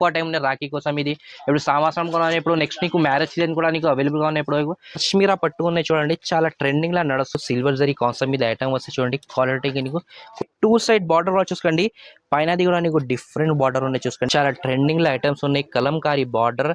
తక్కువ టైం రాఖీ కోసం ఇది. ఇప్పుడు సంవత్సరం కూడా ఇప్పుడు నెక్స్ట్ నీకు మ్యారేజ్ సీజన్ కూడా నీకు అవైలబుల్గా ఉన్నాయి ఇప్పుడు కాశ్మీరా పట్టున్నాయి చూడండి చాలా ట్రెండింగ్ లా నడుస్తుంది. సిల్వర్ జరీ కాన్సెప్ట్ మీద ఐటమ్ వస్తే చూడండి క్వాలిటీకి నీకు టూ సైడ్ బార్డర్ కూడా చూసుకోండి. పైనది కూడా నీకు డిఫరెంట్ బార్డర్ ఉన్నాయి చూసుకోండి. చాలా ట్రెండింగ్లో ఐటమ్స్ ఉన్నాయి. కలంకారీ బార్డర్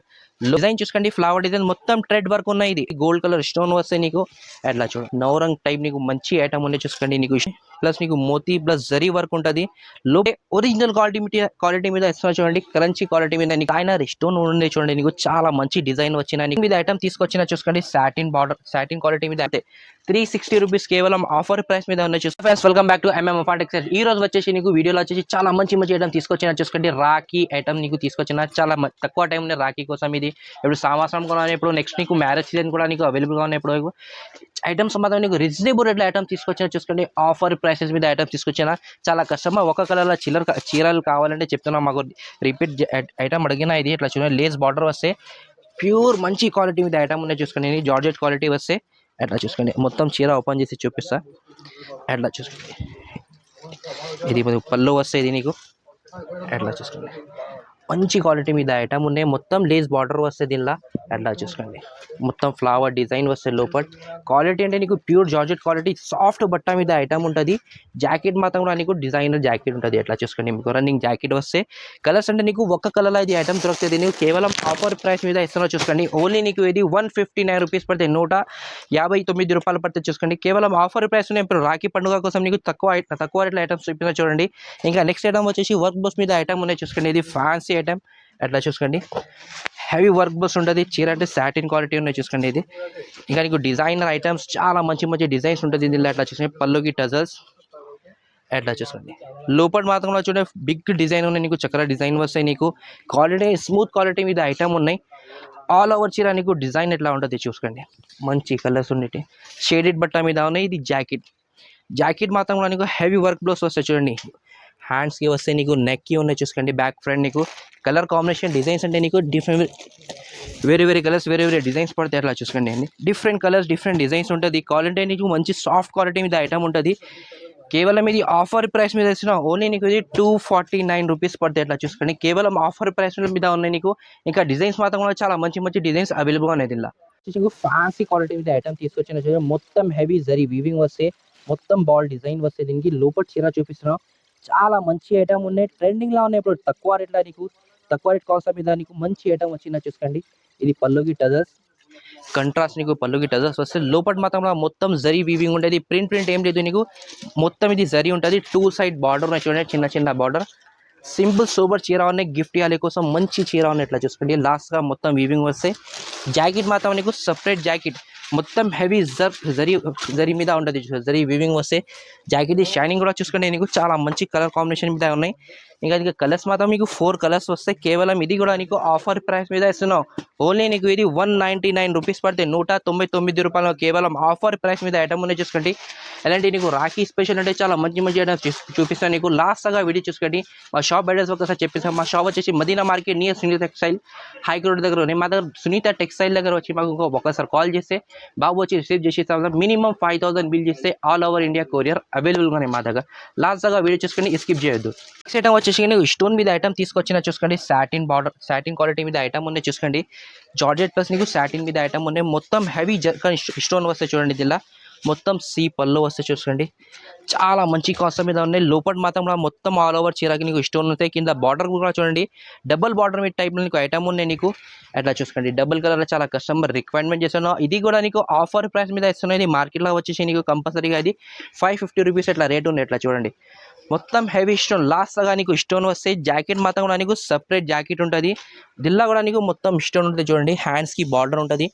డిజైన్ చూసుకోండి. ఫ్లవర్ డిజైన్ మొత్తం ట్రెడ్ వర్క్ ఉన్నాయి ఇది. గోల్డ్ కలర్ స్టోన్ వస్తే నీకు. అట్లా చూడండి నవరంగ్ టైప్ నీకు మంచి ఐటమ్ ఉన్నాయి చూసుకోండి నీకు. ప్లస్ మీకు మోతీ ప్లస్ జరీ వర్క్ ఉంటుంది. లోపే ఒరిజినల్ క్వాలిటీ మీద క్వాలిటీ మీద ఇస్తున్నా చూడండి. కరెన్సీ క్వాలిటీ మీద నీకు ఆయన స్టోన్ ఉండే చూడండి. నీకు చాలా మంచి డిజైన్ వచ్చిన నీకు. మీద ఐటమ్ తీసుకొచ్చిన చూసుకోండి. సాటిన్ బార్డర్ సాటిన్ క్వాలిటీ మీద అయితే త్రీ సిక్స్టీ రూపీస్ కేవలం ఆఫర్ ప్రైస్ మీద ఉన్న చూసుకోండి friends welcome back to MM ఫాటెక్స్ ఈ రోజు వచ్చేసి నీకు వీడియోలో వచ్చేసి చాలా మంచి మంచి ఐటమ్ తీసుకొచ్చిన చూసుకోండి. రాఖీ ఐటమ్ నీకు తీసుకొచ్చిన చాలా తక్కువ టైం ఉంది రాఖీ కోసం ఇది. ఇప్పుడు సంవత్సరం కూడా ఇప్పుడు నెక్స్ట్ నీకు మ్యారేజ్ సీజన్ కూడా నీకు అవైలబుల్గా ఉన్నాయి ఇప్పుడు ఐటమ్స్ మాత్రం నీకు రీజనబుల్ రేట్లో ఐటమ్ తీసుకొచ్చిన చూసుకోండి. ఆఫర్ ప్రైసెస్ మీద ఐటమ్ తీసుకొచ్చిన చాలా కష్టమా ఒక కలర్లో చిల్లర చీరలు కావాలంటే చెప్తున్నా మాకు. రిపీట్ ఐటమ్ అడిగినా ఇది ఇట్లా చూడండి. లేస్ బార్డర్ వస్తే ప్యూర్ మంచి క్వాలిటీ మీద ఐటమ్ ఉన్నాయి చూసుకోండి. జార్జెట్ క్వాలిటీ వస్తే అట్లా చూసుకోండి. మొత్తం చీర ఓపెన్ చేసి చూపిస్తా. అట్లా చూసుకోండి. ఇది పళ్ళు వస్తే ఇది నీకు అట్లా చూసుకోండి. మంచి క్వాలిటీ మీద ఐటమ్ ఉన్నాయి. మొత్తం లేస్ బార్డర్ వస్తే దీనిలో అట్లా చూసుకోండి. మొత్తం ఫ్లవర్ డిజైన్ వస్తే లోపల. క్వాలిటీ అంటే నీకు ప్యూర్ జార్జెట్ క్వాలిటీ సాఫ్ట్ బట్ట మీద ఐటమ్ ఉంటుంది. జాకెట్ మాత్రం కూడా నీకు డిజైనర్ జాకెట్ ఉంటుంది. ఎట్లా చూసుకోండి మీకు? రన్నింగ్ జాకెట్ వస్తే కలర్స్ అంటే నీకు ఒక్క కలర్లో ఇది ఐటమ్ దొరుకుతుంది. నీకు కేవలం ఆఫర్ ప్రైస్ మీద ఇస్తున్నా చూసుకోండి. ఓన్లీ నీకు ఇది వన్ ఫిఫ్టీ నైన్ రూపీస్ పడితే నూట యాభై తొమ్మిది రూపాయలు పడితే చూసుకోండి. కేవలం ఆఫర్ ప్రైస్ ఉన్నాయి. ఇప్పుడు రాఖీ పండుగ కోసం నీకు తక్కువ తక్కువ రేట్లో ఐటమ్స్ చూపించిన చూడండి. ఇంకా నెక్స్ట్ ఐటమ్ వచ్చేసి వర్క్ బస్ మీద ఐటమ్ ఉన్నాయి చూసుకోండి. ఇది ఫ్యాన్సీ ఐటమ్ అట్లా చూసుకోండి. హెవీ వర్క్ బస్ ఉంటుంది. చీర అంటే సాటిన్ క్వాలిటీ ఉన్నాయి చూసుకోండి ఇది. ఇంకా నీకు డిజైనర్ ఐటమ్స్ చాలా మంచి మంచి డిజైన్స్ ఉంటుంది దీనిలో అట్లా చూసుకోండి. పళ్ళుకి టజల్స్ అట్లా చూసుకోండి. లోపల మాత్రం కూడా చూడండి బిగ్ డిజైన్ ఉన్నాయి నీకు చక్ర డిజైన్ వస్తాయి నీకు. క్వాలిటీ స్మూత్ క్వాలిటీ మీద ఐటమ్ ఉన్నాయి. ఆల్ ఓవర్ చీర నీకు డిజైన్ ఎట్లా ఉంటుంది చూసుకోండి. మంచి కలర్స్ ఉండేటి. షేడెడ్ బట్ట మీద ఉన్నాయి ఇది జాకెట్ జాకెట్ మాత్రం కూడా నీకు హెవీ వర్క్ బ్లౌస్ వస్తాయి చూడండి. హ్యాండ్స్కి వస్తే నీకు నెక్కి ఉన్నాయి చూసుకోండి బ్యాక్ ఫ్రంట్ నీకు. కలర్ కాంబినేషన్ డిజైన్స్ అంటే నీకు డిఫరెంట్ వేరే వేరే కలర్స్ వేరే వేరే డిజైన్స్ పడతాయి అట్లా చూసుకోండి అండి. డిఫరెంట్ కలర్స్ డిఫరెంట్ డిజైన్స్ ఉంటుంది. క్వాలిటీ నీకు మంచి సాఫ్ట్ క్వాలిటీ మీద ఐటమ్ ఉంటుంది. కేవలం ఇది ఆఫర్ ప్రైస్ మీద ఇస్తున్నా ఓన్లీ నీకు ఇది టూ ఫార్టీ నైన్ రూపీస్ పడితే అట్లా చూసుకోండి. కేవలం ఆఫర్ ప్రైస్ మీద ఉన్నాయి నీకు. ఇంకా డిజైన్స్ మాత్రం కూడా చాలా మంచి మంచి డిజైన్స్ అవైలబుల్గా అనేది ఇలా నీకు ఫ్యాన్సీ క్వాలిటీ మీద ఐటమ్ తీసుకొచ్చిన మొత్తం హెవీ జరీ వీవింగ్ వస్తే మొత్తం బాల్ డిజైన్ వస్తే దీనికి లోపల చీర చూపిస్తున్నాం చాలా మంచి ఐటమ్ ఉన్నాయి. ట్రెండింగ్లో ఉన్నాయి ఇప్పుడు తక్కువ రేట్లో నీకు. తక్కువ రేట్ కాస్ట్ మీద నీకు మంచి ఐటమ్ వచ్చిందా చూసుకోండి. ఇది పల్లుకి టజర్స్ కంట్రాస్ట్ నీకు పల్లుకి టజర్స్ వస్తే లోపల మాత్రం మొత్తం జరీ వీవింగ్ ఉండేది. ప్రింట్ ప్రింట్ ఏం లేదు నీకు. మొత్తం ఇది జరీ ఉంటుంది. టూ సైడ్ బార్డర్ చూడండి. చిన్న చిన్న బార్డర్ సింపుల్ సూపర్ చీర ఉన్నాయి. గిఫ్ట్ ఇవ్వాలి కోసం మంచి చీర ఉన్నాయి ఇట్లా చూసుకోండి. లాస్ట్గా మొత్తం వీవింగ్ వస్తే. జాకెట్ మాత్రం నీకు సపరేట్ జాకెట్ మొత్తం హెవీ జర్ జరీ జరీ మీద ఉంటుంది జరీ వీవింగ్ వస్తే జాకెట్ షైనింగ్ కూడా చూసుకోండి నీకు చాలా మంచి కలర్ కాంబినేషన్ మీద ఉన్నాయి. ఇంకా ఇంకా కలర్స్ మాత్రం మీకు ఫోర్ కలర్స్ వస్తాయి కేవలం ఇది కూడా నీకు ఆఫర్ ప్రైస్ మీద ఇస్తున్నావు. ఓన్లీ నీకు ఇది వన్ నైంటీ నైన్ రూపీస్ పడితే నూట తొంభై తొమ్మిది రూపాయలు కేవలం ఆఫర్ ప్రైస్ మీద ఐటమ్ ఉన్నాయి చూసుకోండి. అలాంటి నీకు రాఖీ స్పెషల్ అంటే చాలా మంచి మంచి ఐటమ్స్ చూపిస్తాను నీకు. లాస్ట్గా వీడియో చూసుకోండి. మా షాప్ అడ్రస్ ఒకసారి చెప్పిస్తాను. మా షాప్ వచ్చేసి Madina market near Sunitha textile high road దగ్గర ఉన్నాయి. మా దగ్గర సునీత టెక్స్టైల్ దగ్గర వచ్చి మాకు ఇంకో ఒకసారి కాల్ చేస్తే బాబు వచ్చి రిసీవ్ చేసి మినిమం ఫైవ్ థౌసండ్ బిల్ చేస్తే ఆల్ ఓవర్ ఇండియా కొరియర్ అవైలబుల్గానే మా దగ్గర. లాస్ట్గా వీడియో చూసుకుని స్కిప్ చేయొద్దు. నెక్స్ట్ ఐటమ్ వచ్చేసి స్టోన్ మీద ఐటమ్ తీసుకొచ్చిన చూసుకోండి. సాటిన్ బార్డర్ సాటిన్ క్వాలిటీ మీద ఐటమ్ ఉన్నాయి చూసుకోండి. జార్జెట్ ప్లస్ నీకు సాటిన్ మీద ఐటమ్ ఉన్నాయి. మొత్తం హెవీ స్టోన్ వస్తాయి చూడండి జిల్లా మొత్తం సీ పళ్ళు వస్తే చూసుకోండి. చాలా మంచి కాస్ట్ మీద ఉన్నాయి. లోపల మాత్రం కూడా మొత్తం ఆల్ ఓవర్ చీరకి నీకు స్టోన్ ఉంటాయి కింద బార్డర్ కూడా చూడండి. డబుల్ బార్డర్ మీ టైప్లో నీకు ఐటమ్ ఉన్నాయి నీకు. అట్లా చూసుకోండి. డబుల్ కలర్లో చాలా కస్టమర్ రిక్వైర్మెంట్ చేస్తున్నావు ఇది కూడా నీకు ఆఫర్ ప్రైస్ మీద ఇస్తున్నాయి. ఇది మార్కెట్లో వచ్చేసి నీకు కంపల్సరీగా ఇది ఫైవ్ ఫిఫ్టీ రూపీస్ ఇట్లా రేట్ ఉంది ఇట్లా చూడండి. మొత్తం హెవీ స్టోన్ లాస్ట్గా నీకు స్టోన్ వస్తే జాకెట్ మాత్రం కూడా నీకు సపరేట్ జాకెట్ ఉంటుంది. దిల్లా కూడా నీకు మొత్తం స్టోన్ ఉంటుంది చూడండి. హ్యాండ్స్కి బార్డర్ ఉంటుంది.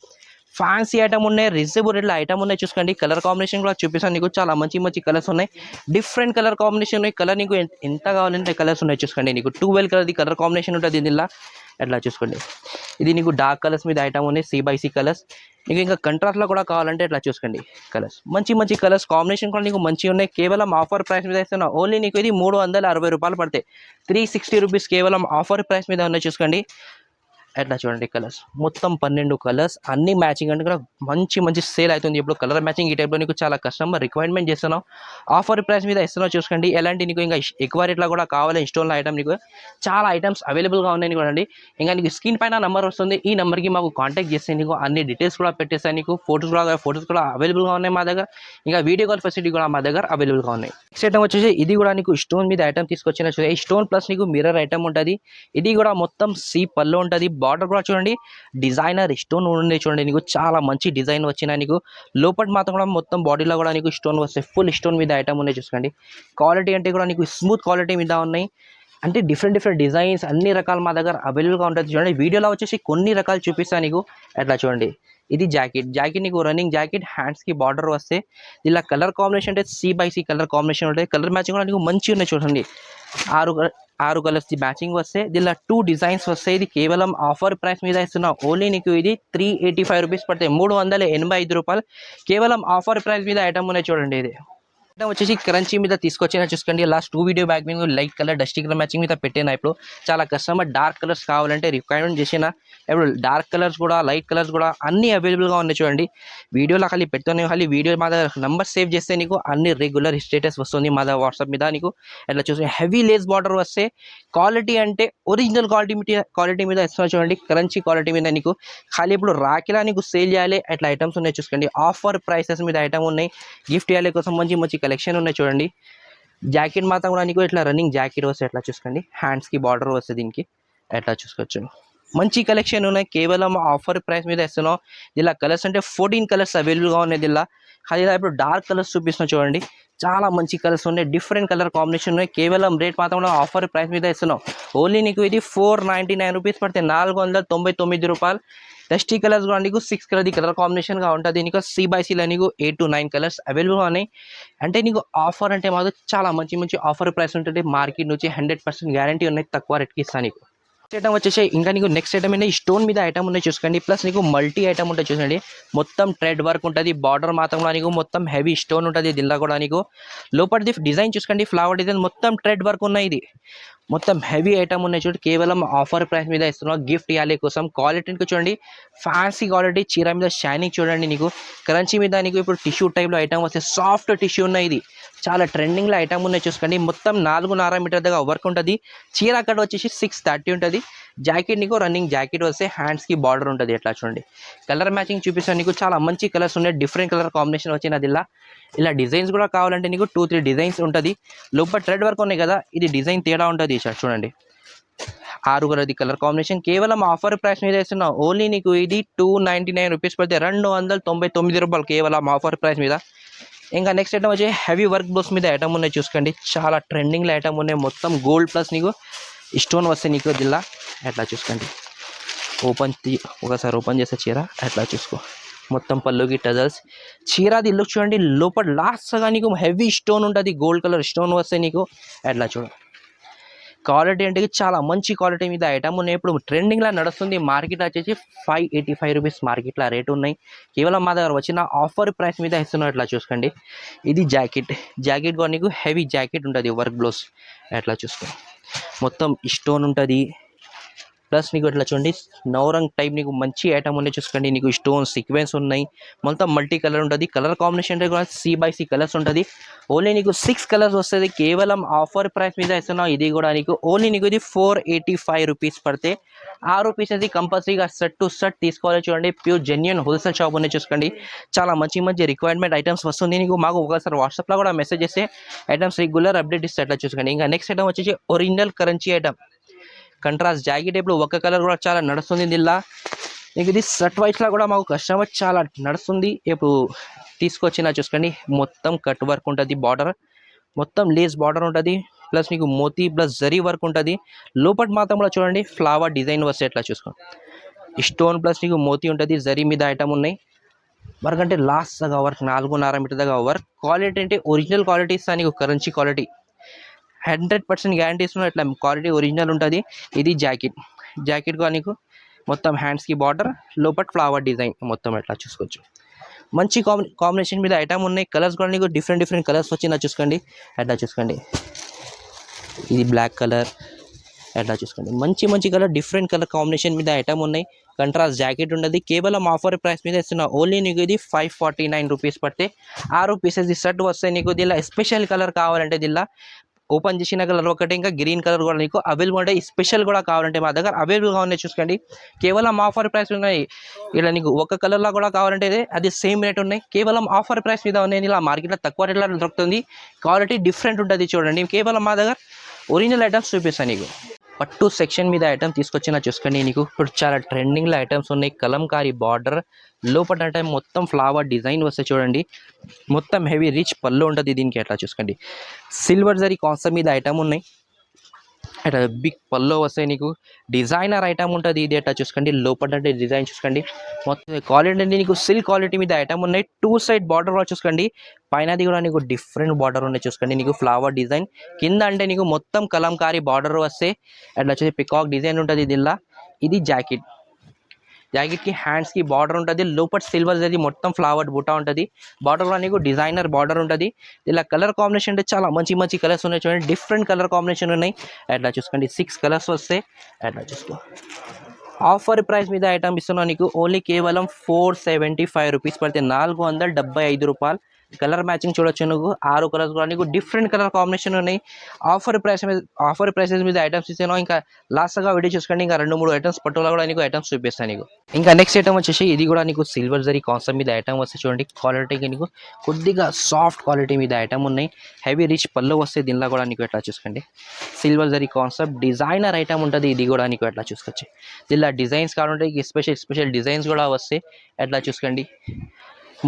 ఫ్యాన్సీ ఐటమ్ ఉన్నాయి రీజనబుల్ రేట్లో ఐటమ్ ఉన్నాయి చూసుకోండి. కలర్ కాంబినేషన్ కూడా చూపిస్తాను నీకు చాలా మంచి మంచి కలర్స్ ఉన్నాయి. డిఫరెంట్ కలర్ కాంబినేషన్ ఉన్నాయి కలర్ నీకు ఎంత కావాలంటే కలర్స్ ఉన్నాయి చూసుకోండి. నీకు టూ వెల్ కలర్ది కలర్ కాంబినేషన్ ఉంటుంది దీనిలో అట్లా చూసుకోండి. ఇది నీకు డార్క్ కలర్స్ మీద ఐటమ్ ఉన్నాయి సి బై సి కలర్స్ నీకు ఇంకా కంట్రాస్ట్లో కూడా కావాలంటే ఇట్లా చూసుకోండి కలర్స్ మంచి మంచి కలర్స్ కాంబినేషన్ కూడా నీకు మంచిగా ఉన్నాయి. కేవలం ఆఫర్ ప్రైస్ మీద ఇస్తున్నా. ఓన్లీ నీకు ఇది మూడు వందల అరవై రూపాయలు పడతాయి. త్రీ సిక్స్టీ రూపీస్ కేవలం ఆఫర్ ప్రైస్ మీద ఉన్నాయి చూసుకోండి. ఎట్లా చూడండి కలర్స్ మొత్తం పన్నెండు కలర్స్ అన్ని మ్యాచింగ్ అంటే కూడా మంచి మంచి సేల్ అవుతుంది. ఇప్పుడు కలర్ మ్యాచింగ్ ఈ టైప్లో నీకు చాలా కస్టమర్ రిక్వైర్మెంట్ చేస్తున్నావు. ఆఫర్ ప్రైస్ మీద ఇస్తున్నావు చూసుకోండి. ఎలాంటి నీకు ఇంకా ఎక్కువ రేట్లో కూడా కావాలి. ఇష్టంలో ఐటమ్ నీకు చాలా ఐటమ్స్ అవైలబుల్గా ఉన్నాయి కూడా అండి ఇంకా నీకు స్క్రీన్ పైన నెంబర్ వస్తుంది. ఈ నెంబర్కి మాకు కాంటాక్ట్ చేస్తే నీకు అన్ని డీటెయిల్స్ కూడా పెట్టేస్తాయి నీకు. ఫోటోస్ కూడా ఫోటోస్ కూడా అవైలబుల్గా ఉన్నాయి మా దగ్గర. ఇంకా వీడియో కాల్ ఫెసిలిటీ కూడా మా దగ్గర అవైలబుల్గా ఉన్నాయి. నెక్స్ట్ ఐటమ్ వచ్చేసి ఇది కూడా నీకు స్టోన్ మీద ఐటమ్ తీసుకొచ్చిన చూడండి ఈ స్టోన్ ప్లస్ నీకు మిర్రర్ ఐటమ్ ఉంటుంది. ఇది కూడా మొత్తం సీ పళ్ళు ఉంటుంది. బార్డర్ కూడా చూడండి. డిజైనర్ స్టోన్ ఉండే చూడండి. నీకు చాలా మంచి డిజైన్ వచ్చిన నీకు లోపల మాత్రం కూడా మొత్తం బాడీలో కూడా నీకు స్టోన్ వస్తాయి. ఫుల్ స్టోన్ మీద ఐటమ్ ఉన్నాయి చూసుకోండి. క్వాలిటీ అంటే కూడా నీకు స్మూత్ క్వాలిటీ మీద ఉన్నాయి. అంటే డిఫరెంట్ డిఫరెంట్ డిజైన్స్ అన్ని రకాలు మా దగ్గర అవైలబుల్గా ఉంటుంది చూడండి. వీడియోలో వచ్చేసి కొన్ని రకాలు చూపిస్తాను నీకు. అట్లా చూడండి. ఇది జాకెట్ జాకెట్ నీకు రన్నింగ్ జాకెట్ హ్యాండ్స్కి బార్డర్ వస్తే ఇలా కలర్ కాంబినేషన్ అంటే C by C colour combination ఉంటుంది కలర్ మ్యాచింగ్ కూడా నీకు మంచిగా ఉన్నాయి చూడండి. ఆరు ఆరు కలర్స్ మ్యాచింగ్ వస్తే దీనిలో టూ డిజైన్స్ వస్తాయి. ఇది కేవలం ఆఫర్ ప్రైస్ మీద ఇస్తున్నా. ఓన్లీ నీకు ఇది త్రీ ఎయిటీ ఫైవ్ రూపీస్ పడతాయి. మూడు వందల ఎనభై ఐదు రూపాయలు. కేవలం ఆఫర్ ప్రైస్ మీద ఐటమ్ ఉన్నాయి చూడండి ఇది. వచ్చేసి కరెన్సీ మీద తీసుకొచ్చిన చూసుకోండి. లాస్ట్ టూ వీడియో బ్యాక్ మీద light colour dusty colour matching మీద పెట్టిన ఇప్పుడు? చాలా కస్టమర్ డార్క్ కలర్స్ కావాలంటే రిక్వైర్మెంట్ చేసిన? ఇప్పుడు డార్క్ కలర్స్ కూడా లైట్ కలర్స్ కూడా అన్ని అవైలబుల్గా ఉన్నాయి చూడండి. వీడియోలో ఖాళీ పెడుతున్నాయి ఖాళీ వీడియో మా దగ్గర నంబర్ సేవ్ చేస్తే నీకు అన్ని రెగ్యులర్ స్టేటస్ వస్తుంది మా దగ్గర వాట్సాప్ మీద నీకు. అట్లా చూసి హెవీ లేస్ బార్డర్ వస్తే క్వాలిటీ అంటే ఒరిజినల్ క్వాలిటీ మీద క్వాలిటీ మీద ఇస్తున్నా చూడండి. కరెన్సీ క్వాలిటీ మీద నీకు. ఖాళీ ఇప్పుడు రాకిలా నీకు సేల్ చేయాలి. అట్లా ఐటమ్స్ ఉన్నాయి చూసుకోండి. ఆఫర్ ప్రైసెస్ మీద ఐటమ్ ఉన్నాయి. గిఫ్ట్ ఇవ్వాలి కోసం మంచి మంచి కలెక్షన్ ఉన్నాయి చూడండి. జాకెట్ మాత్రం కూడా నీకు ఇట్లా రన్నింగ్ జాకెట్ వస్తే ఎట్లా చూసుకోండి? హ్యాండ్స్కి బార్డర్ వస్తుంది దీనికి ఎట్లా చూసుకోవచ్చు? మంచి కలెక్షన్ ఉన్నాయి. కేవలం ఆఫర్ ప్రైస్ మీద ఇస్తున్నాం ఇలా కలర్స్ అంటే ఫోర్టీన్ కలర్స్ అవైలబుల్గా ఉన్నాయి ఇలా అది ఇలా ఇప్పుడు డార్క్ కలర్స్ చూపిస్తున్నా చూడండి. చాలా మంచి కలర్స్ ఉన్నాయి. డిఫరెంట్ కలర్ కాంబినేషన్ ఉన్నాయి. కేవలం రేట్ మాత్రం ఆఫర్ ప్రైస్ మీద ఇస్తున్నాం. ఓన్లీ నీకు ఇది ఫోర్ నైంటీ నైన్ రూపీస్ పడితే నాలుగు వందల తొంభై తొమ్మిది రూపాయలు. డస్టీ కలర్స్ కూడా నీకు సిక్స్ కలర్ కలర్ కాంబినేషన్గా ఉంటుంది. నీకు సి బై సిలో నీకు ఎయిట్ టు నైన్ కలర్స్ అవైలబుల్గా ఉన్నాయి. అంటే నీకు ఆఫర్ అంటే మాత్రం చాలా మంచి మంచి ఆఫర్ ప్రైస్ ఉంటుంది. మార్కెట్ నుంచి హండ్రెడ్ పర్సెంట్ గ్యారంటీ ఉన్నాయి. తక్కువ రేట్కి ఇస్తాను నీకు. ఐటమ్ వచ్చేసి ఇంకా నీకు నెక్స్ట్ ఐటమ్ అంటే స్టోన్ మీద ఐటమ్ ఉన్నాయి చూసుకోండి. ప్లస్ నీకు మల్టీ ఐటమ్ ఉంటుంది చూసుకోండి. మొత్తం ట్రెడ్ వర్క్ ఉంటుంది. బార్డర్ మాత్రం నీకు మొత్తం హెవీ స్టోన్ ఉంటుంది. దీనిలో కూడా నీకు లోపలిది డిజైన్ చూసుకోండి. ఫ్లవర్ డిజైన్ మొత్తం ట్రెడ్ వర్క్ ఉన్నాయి ఇది. మొత్తం హెవీ ఐటమ్ ఉన్నాయి చూడండి కేవలం ఆఫర్ ప్రైస్ మీద ఇస్తున్నాం. గిఫ్ట్ ఇవ్వాలి కోసం. క్వాలిటీకి చూడండి. ఫ్యాన్సీ క్వాలిటీ చీర మీద షైనింగ్ చూడండి నీకు. కరెన్సీ మీద నీకు ఇప్పుడు టిష్యూ టైప్లో ఐటమ్ వస్తే సాఫ్ట్ టిష్యూ ఉన్నాయి ఇది. చాలా ట్రెండింగ్లో ఐటమ్ ఉన్నాయి చూసుకోండి. మొత్తం నాలుగున్నర మీటర్ దగ్గర వర్క్ ఉంటుంది. చీర అక్కడ వచ్చేసి సిక్స్ థర్టీ ఉంటుంది. జాకెట్ నీకు రన్నింగ్ జాకెట్ వస్తే హ్యాండ్స్కి బార్డర్ ఉంటుంది ఎట్లా చూడండి. కలర్ మ్యాచింగ్ చూపిస్తాను నీకు చాలా మంచి కలర్స్ ఉన్నాయి డిఫరెంట్ కలర్ కాంబినేషన్ వచ్చినది ఇలా. ఇలా డిజైన్స్ కూడా కావాలంటే నీకు టూ త్రీ డిజైన్స్ ఉంటుంది. లోపల ట్రెడ్ వర్క్ ఉన్నాయి కదా ఇది డిజైన్ తేడా ఉంటుంది సార్ చూడండి. ఆరుగురది కలర్ కాంబినేషన్ కేవలం ఆఫర్ ప్రైస్ మీద ఇస్తున్నా ఓన్లీ నీకు ఇది టూ నైంటీ నైన్ రూపీస్ పడితే రెండు వందల తొంభై తొమ్మిది రూపాయలు కేవలం ఆఫర్ ప్రైస్ మీద. ఇంకా నెక్స్ట్ ఐటమ్ వచ్చి హెవీ వర్క్ బ్లౌస్ మీద ఐటమ్ ఉన్నాయి చూసుకోండి చాలా ట్రెండింగ్లో ఐటమ్ ఉన్నాయి మొత్తం గోల్డ్ ప్లస్ నీకు. స్టోన్ వస్తే నీకు జిల్లా అట్లా చూసుకోండి ఓపెన్ ఒకసారి ఓపెన్ చేసే చీర అట్లా చూసుకో మొత్తం పళ్ళుకి టజల్స్ చీరది ఇల్లు చూడండి లోపల లాస్ట్గా నీకు హెవీ స్టోన్ ఉంటుంది గోల్డ్ కలర్ స్టోన్ వస్తే నీకు అట్లా చూడ క్వాలిటీ అంటే చాలా మంచి క్వాలిటీ మీద ఐటమ్ ఉన్నాయి ఇప్పుడు ట్రెండింగ్లో నడుస్తుంది మార్కెట్ వచ్చేసి ఫైవ్ ఎయిటీ ఫైవ్ రూపీస్ మార్కెట్లో రేట్ ఉన్నాయి కేవలం మా దగ్గర వచ్చిన ఆఫర్ ప్రైస్ మీద ఇస్తున్నారు ఇట్లా చూసుకోండి ఇది జాకెట్ జాకెట్ కూడా నీకు హెవీ జాకెట్ ఉంటుంది వర్క్ బ్లౌజ్ అట్లా చూసుకో మొత్తం స్టోన్ ఉంటుంది. ప్లస్ నీకు ఇట్లా చూడండి నవరంగ్ టైప్ నీకు మంచి ఐటమ్ ఉన్నాయి చూసుకోండి నీకు స్టోన్ సీక్వెన్స్ ఉన్నాయి మొత్తం మల్టీ కలర్ ఉంటుంది కలర్ కాంబినేషన్ కూడా సి బై సి కలర్స్ ఉంటుంది. ఓన్లీ నీకు సిక్స్ కలర్స్ వస్తుంది కేవలం ఆఫర్ ప్రైస్ మీద ఇస్తున్నావు ఇది కూడా నీకు ఓన్లీ నీకు ఇది ఫోర్ ఎయిటీ ఫైవ్ రూపీస్ పడితే ఆ రూపీస్ అనేది కంపల్సరీగా సెట్ టు సెట్ తీసుకోవాలి చూడండి ప్యూర్ జెన్యున్ హోల్సేల్ షాప్ ఉన్నాయి చూసుకోండి. చాలా మంచి మంచి రిక్వైర్మెంట్ ఐటమ్స్ వస్తుంది నీకు మాకు ఒకసారి వాట్సాప్లో కూడా మెసేజ్ చేస్తే ఐటమ్స్ రెగ్యులర్ అప్డేట్ ఇస్తే అట్లా చూసుకోండి. ఇంకా నెక్స్ట్ ఐటమ్ వచ్చేసి original currency item contrast jacket ఇప్పుడు ఒక కలర్ కూడా చాలా నడుస్తుంది దీనిలా మీకు ఇది షర్ట్ వైస్లో కూడా మాకు కస్టమర్ చాలా నడుస్తుంది. ఇప్పుడు తీసుకొచ్చిన చూసుకోండి మొత్తం కట్ వర్క్ ఉంటుంది బార్డర్ మొత్తం లేస్ బార్డర్ ఉంటుంది. ప్లస్ మీకు మోతీ ప్లస్ జరీ వర్క్ ఉంటుంది. లోపల మాత్రం కూడా చూడండి ఫ్లవర్ డిజైన్ వస్తే ఎట్లా చూసుకోండి స్టోన్ ప్లస్ మీకు మోతీ ఉంటుంది జరీ మీద ఐటమ్ ఉన్నాయి. వర్క్ అంటే లాస్ట్ దగ్గర వర్క్ నాలుగున్నర మీటర్ దగ్గర వర్క్ క్వాలిటీ అంటే ఒరిజినల్ క్వాలిటీ ఇస్తాను నీకు currency quality hundred percent guarantee ఇస్తున్నా ఇట్లా క్వాలిటీ ఒరిజినల్ ఉంటుంది. ఇది జాకెట్ జాకెట్ కూడా నీకు మొత్తం హ్యాండ్స్కి బార్డర్ లోపల ఫ్లవర్ డిజైన్ మొత్తం ఎట్లా చూసుకోవచ్చు. మంచి కాంబి కాంబినేషన్ మీద ఐటమ్ ఉన్నాయి. కలర్స్ కూడా నీకు డిఫరెంట్ డిఫరెంట్ కలర్స్ వచ్చిందా చూసుకోండి. అట్లా చూసుకోండి. ఇది బ్లాక్ కలర్ ఎట్లా చూసుకోండి. మంచి మంచి కలర్ డిఫరెంట్ కలర్ కాంబినేషన్ మీద ఐటమ్ ఉన్నాయి. కంట్రాస్ట్ జాకెట్ ఉండదు. కేవలం ఆఫర్ ప్రైస్ మీద ఇస్తున్నా ఓన్లీ నీకు ఇది ఫైవ్ ఫార్టీ నైన్ రూపీస్ పడితే ఆరు పీసెస్ ఈ షర్ట్ వస్తాయి. నీకు దీనిలో స్పెషల్ కలర్ కావాలంటే దీనిలో ఓపెన్ చేసిన కలర్ ఒకటి ఇంకా గ్రీన్ కలర్ కూడా నీకు అవైలబుల్ ఉంటాయి స్పెషల్ కూడా కావాలంటే మా దగ్గర అవైలబుల్గా ఉన్నాయి చూసుకోండి. కేవలం ఆఫర్ ప్రైస్ ఉన్నాయి. ఇలా నీకు ఒక కలర్లో కూడా కావాలంటే అది సేమ్ రేట్ ఉన్నాయి. కేవలం ఆఫర్ ప్రైస్ మీద ఉన్నాయి. ఇలా మార్కెట్లో తక్కువ రేట్లో దొరుకుతుంది. క్వాలిటీ డిఫరెంట్ ఉంటుంది చూడండి. కేవలం మా దగ్గర ఒరిజినల్ ఐటమ్స్ చూపిస్తాను నీకు. పట్టు సెక్షన్ మీద ఐటమ్ తీసుకొచ్చిన చూసుకోండి. నీకు ఇప్పుడు చాలా ట్రెండింగ్లో ఐటమ్స్ ఉన్నాయి. కలంకారీ బార్డర్ లోపల టైం మొత్తం ఫ్లవర్ డిజైన్ వస్తే చూడండి. మొత్తం హెవీ రిచ్ పళ్ళు ఉంటుంది దీనికి ఎట్లా చూసుకోండి. సిల్వర్ జరీ కాన్సెప్ట్ మీద ఐటమ్ ఉన్నాయి. అట్లా బిగ్ పల్లో వస్తాయి నీకు. డిజైనర్ ఐటమ్ ఉంటుంది ఇది ఎట్లా చూసుకోండి. లోపల అంటే డిజైన్ చూసుకోండి. మొత్తం క్వాలిటీ అంటే నీకు సిల్క్ క్వాలిటీ మీద ఐటమ్ ఉన్నాయి. టూ సైడ్ బార్డర్ కూడా చూసుకోండి. పైనది కూడా నీకు డిఫరెంట్ బార్డర్ ఉన్నాయి చూసుకోండి. నీకు ఫ్లవర్ డిజైన్ కింద అంటే నీకు మొత్తం కలంకారీ బార్డర్ వస్తే అట్లా వచ్చేసి పికాక్ డిజైన్ ఉంటుంది దీనిలో. ఇది జాకెట్ జాకెట్కి హ్యాండ్స్కి బార్డర్ ఉంటుంది లోపల సిల్వర్ అది మొత్తం ఫ్లవర్ బుట్ట ఉంటుంది. బార్డర్లో నీకు డిజైనర్ బార్డర్ ఉంటుంది. ఇలా కలర్ కాంబినేషన్ అంటే చాలా మంచి మంచి కలర్స్ ఉన్నాయి చూడండి. డిఫరెంట్ కలర్ కాంబినేషన్ ఉన్నాయి. అట్లా చూసుకోండి. సిక్స్ కలర్స్ వస్తాయి. అట్లా చూసుకో. ఆఫర్ ప్రైస్ మీద ఐటమ్ ఇస్తున్నాను నీకు. ఓన్లీ కేవలం ఫోర్ సెవెంటీ ఫైవ్ రూపీస్ పడితే నాలుగు వందల డెబ్బై ఐదు రూపాయలు. కలర్ మ్యాచింగ్ చూడొచ్చు నువ్వు. ఆరు కలర్స్ కూడా నీకు డిఫరెంట్ కలర్ కాంబినేషన్ ఉన్నాయి. ఆఫర్ ప్రైస్ మీద ఆఫర్ ప్రైసెస్ మీద ఐటమ్స్ ఇస్తాను ఇంకా లాస్ట్గా వీడియో చూసుకోండి. ఇంకా రెండు మూడు ఐటమ్స్ పట్టులో కూడా నీకు ఐటమ్స్ చూపిస్తాను నీకు. ఇంకా నెక్స్ట్ ఐటమ్ వచ్చేసి ఇది కూడా నీకు సిల్వర్ జరీ కాన్సెప్ట్ మీద ఐటమ్ వస్తే చూడండి. క్వాలిటీకి నీకు కొద్దిగా సాఫ్ట్ క్వాలిటీ మీద ఐటమ్ ఉన్నాయి. హెవీ రిచ్ పళ్ళు వస్తే దీనిలో కూడా నీకు ఎట్లా చూసుకోండి. Silver zari concept designer item ఉంటుంది. ఇది కూడా నీకు ఎట్లా చూసుకోవచ్చు. దీనిలో డిజైన్స్ కావాలంటే స్పెషల్ స్పెషల్ డిజైన్స్ కూడా వస్తాయి ఎట్లా చూసుకోండి.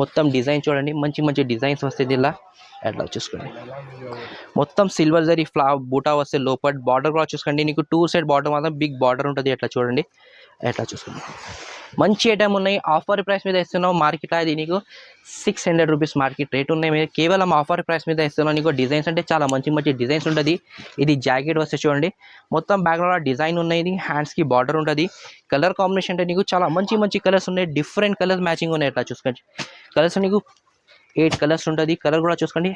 మొత్తం డిజైన్ చూడండి మంచి మంచి డిజైన్స్ వస్తాయి దీనిలో ఎట్లా చూసుకోండి మొత్తం సిల్వర్ జరీ ఫ్లా బూటా వస్తే లోపల బార్డర్ కూడా చూసుకోండి నీకు టూ సైడ్ బార్డర్ మాత్రం బిగ్ బార్డర్ ఉంటుంది. ఎట్లా చూడండి. ఎట్లా చూసుకోండి మంచి ఐటమ్ ఉన్నాయి. ఆఫర్ ప్రైస్ మీద ఇస్తున్నావు మార్కెట్ అది నీకు six hundred rupees market rate ఉన్నాయి. మీరు కేవలం ఆఫర్ ప్రైస్ మీద ఇస్తున్నావు నీకు. డిజైన్స్ అంటే చాలా మంచి మంచి డిజైన్స్ ఉంటుంది. ఇది జాకెట్ వస్తే చూడండి. మొత్తం బ్యాక్గ్రౌండ్ డిజైన్ ఉన్నాయి ఇది. హ్యాండ్స్కి బార్డర్ ఉంటుంది. కలర్ కాంబినేషన్ అంటే నీకు చాలా మంచి మంచి కలర్స్ ఉన్నాయి. డిఫరెంట్ కలర్స్ మ్యాచింగ్ ఉన్నాయి. ఎట్లా చూసుకోండి. కలర్స్ నీకు ఎయిట్ కలర్స్ ఉంటుంది. కలర్ కూడా చూసుకోండి.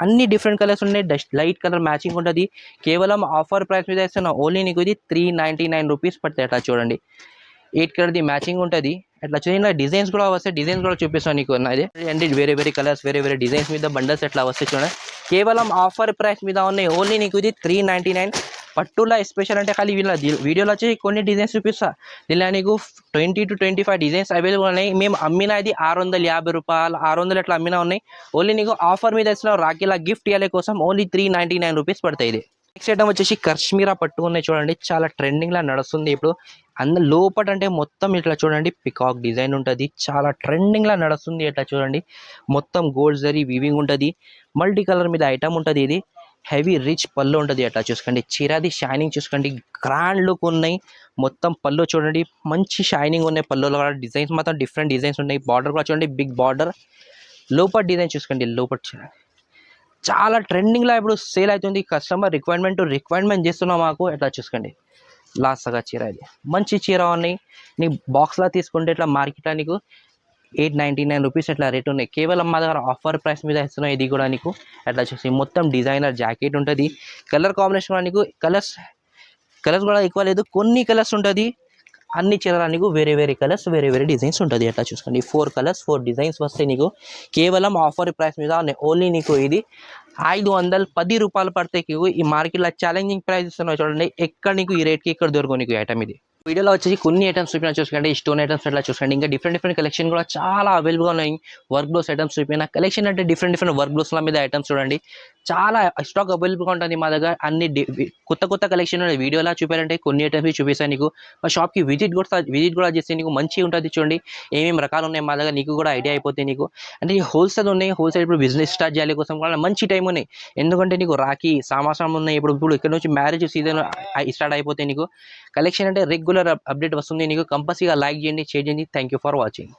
అన్ని డిఫరెంట్ కలర్స్ ఉన్నాయి. డస్ట్ లైట్ కలర్ మ్యాచింగ్ ఉంటుంది. కేవలం ఆఫర్ ప్రైస్ మీద ఇస్తున్నా ఓన్లీ నీకు ఇది త్రీ నైంటీ నైన్ రూపీస్ పడతాయి. అట్లా చూడండి. ఎయిట్ కలర్ది మ్యాచింగ్ ఉంటుంది. అట్లా చిన్న డిజైన్స్ కూడా వస్తాయి డిజైన్స్ కూడా చూపిస్తాను నీకు. అది అండి వేరే వేరే కలర్స్ వేరే వేరే డిజైన్స్ మీద బండల్స్ ఎట్లా వస్తాయి చూడండి. కేవలం ఆఫర్ ప్రైస్ మీద ఉన్నాయి. ఓన్లీ నీకు ఇది త్రీ నైంటీ నైన్ పట్టులా స్పెషల్ అంటే ఖాళీ వీళ్ళ వీడియోలో వచ్చి కొన్ని డిజైన్స్ చూపిస్తా. దీనిలో నీకు twenty two twenty five designs available ఉన్నాయి. మేము అమ్మిన ఇది ఆరు వందల యాభై రూపాయలు ఆరు వందలు ఎట్లా అమ్మినా ఉన్నాయి. ఓన్లీ నీకు ఆఫర్ మీద ఇచ్చిన రాఖీలా గిఫ్ట్ ఇవ్వలే కోసం only three ninety nine rupees పడతాయి ఇది. నెక్స్ట్ ఐటమ్ వచ్చేసి కశ్మీరా పట్టు ఉన్నాయి చూడండి. చాలా ట్రెండింగ్లా నడుస్తుంది ఇప్పుడు. అంద లోపట అంటే మొత్తం ఇట్లా చూడండి పికాక్ డిజైన్ ఉంటుంది. చాలా ట్రెండింగ్లా నడుస్తుంది ఇట్లా చూడండి. మొత్తం గోల్డ్ జరీ వీవింగ్ ఉంటుంది. మల్టీ కలర్ మీద ఐటమ్ ఉంటుంది ఇది. హెవీ రిచ్ పళ్ళు ఉంటుంది అట్లా చూసుకోండి. చీరాది షైనింగ్ చూసుకోండి. గ్రాండ్ లుక్ ఉన్నాయి. మొత్తం పళ్ళు చూడండి. మంచి షైనింగ్ ఉన్నాయి పళ్ళులో కూడా. డిజైన్స్ మాత్రం డిఫరెంట్ డిజైన్స్ ఉన్నాయి. బార్డర్ కూడా చూడండి. బిగ్ బార్డర్ లోపల డిజైన్ చూసుకోండి. లోపల చూడండి. చాలా ట్రెండింగ్లో ఇప్పుడు సేల్ అవుతుంది కస్టమర్ రిక్వైర్మెంట్ రిక్వైర్మెంట్ చేస్తున్నాం మాకు ఎట్లా చూసుకోండి? లాస్ట్గా చీర ఇది. మంచి చీర ఉన్నాయి. నీ బాక్స్లా తీసుకుంటే ఇట్లా మార్కెట్లో నీకు? ఎయిట్ నైంటీ నైన్ రూపీస్ అట్లా రేట్ ఉన్నాయి? కేవలం మా దగ్గర ఆఫర్ ప్రైస్ మీద ఇస్తున్నాయి ఇది కూడా నీకు. అట్లా చూసి మొత్తం డిజైనర్ జాకెట్ ఉంటుంది. కలర్ కాంబినేషన్ కూడా నీకు కలర్స్ కలర్స్ కూడా ఎక్కువ లేదు. కొన్ని కలర్స్ ఉంటుంది. అన్ని చీరల నీకు వేరే వేరే కలర్స్ వేరే వేరే డిజైన్స్ ఉంటుంది. అట్లా చూసుకోండి? ఫోర్ కలర్స్ ఫోర్ డిజైన్స్ వస్తాయి నీకు. కేవలం ఆఫర్ ప్రైస్ మీద ఓన్లీ నీకు ఇది ఐదు వందలు పది రూపాయలు పడతాయి ఈ మార్కెట్లో ఛాలెంజింగ్ ప్రైస్ ఉన్నాయి చూడండి. ఎక్కడ నీకు ఈ రేట్కి ఇక్కడ దొరకవు నీకు ఐటమ్ ఇది. వీడియోలో వచ్చేసి కొన్ని ఐటమ్స్ చూపినా చూసుకోండి ఈ స్టోన్ ఐటమ్స్ ఎట్లా చూసుకోండి. ఇంకా డిఫరెంట్ డిఫరెంట్ కలెక్షన్ కూడా చాలా అవైలబుల్గా ఉన్నాయి. వర్క్ బ్లౌస్ ఐటమ్స్ చూపిన. కలెక్షన్ అంటే డిఫరెంట్ డిఫరెంట్ వర్క్ బ్లౌస్ల మీద ఐటమ్స్ చూడండి. చాలా స్టాక్ అవైలబుల్గా ఉంటుంది మా దగ్గర. అన్ని కొత్త కొత్త కలెక్షన్ వీడియోలా చూపారంటే కొన్ని ఐటమ్స్ చూపిస్తాను నీకు. మా షాప్కి విజిట్ కూడా విజిట్ కూడా చేస్తే నీకు మంచిగా ఉంటుంది చూడండి. ఏమేమి రకాలు ఉన్నాయి మా దగ్గర నీకు కూడా ఐడియా అయిపోతుంది నీకు. అంటే హోల్సేల్ ఉన్నాయి. హోల్సేల్ ఇప్పుడు బిజినెస్ స్టార్ట్ చేయాలి కోసం కూడా మంచి టైం ఉన్నాయి. ఎందుకంటే నీకు రాఖీ సామాసం ఉన్నాయి. ఇప్పుడు ఇప్పుడు ఇక్కడ నుంచి మ్యారేజ్ సీజన్ స్టార్ట్ అయిపోతే నీకు. కలెక్షన్ అంటే రెగ్యులర్ అప్డేట్ వస్తుంది. నీకు కంపల్సరీగా లైక్ చేయండి షేర్ చేయండి. Thank you for watching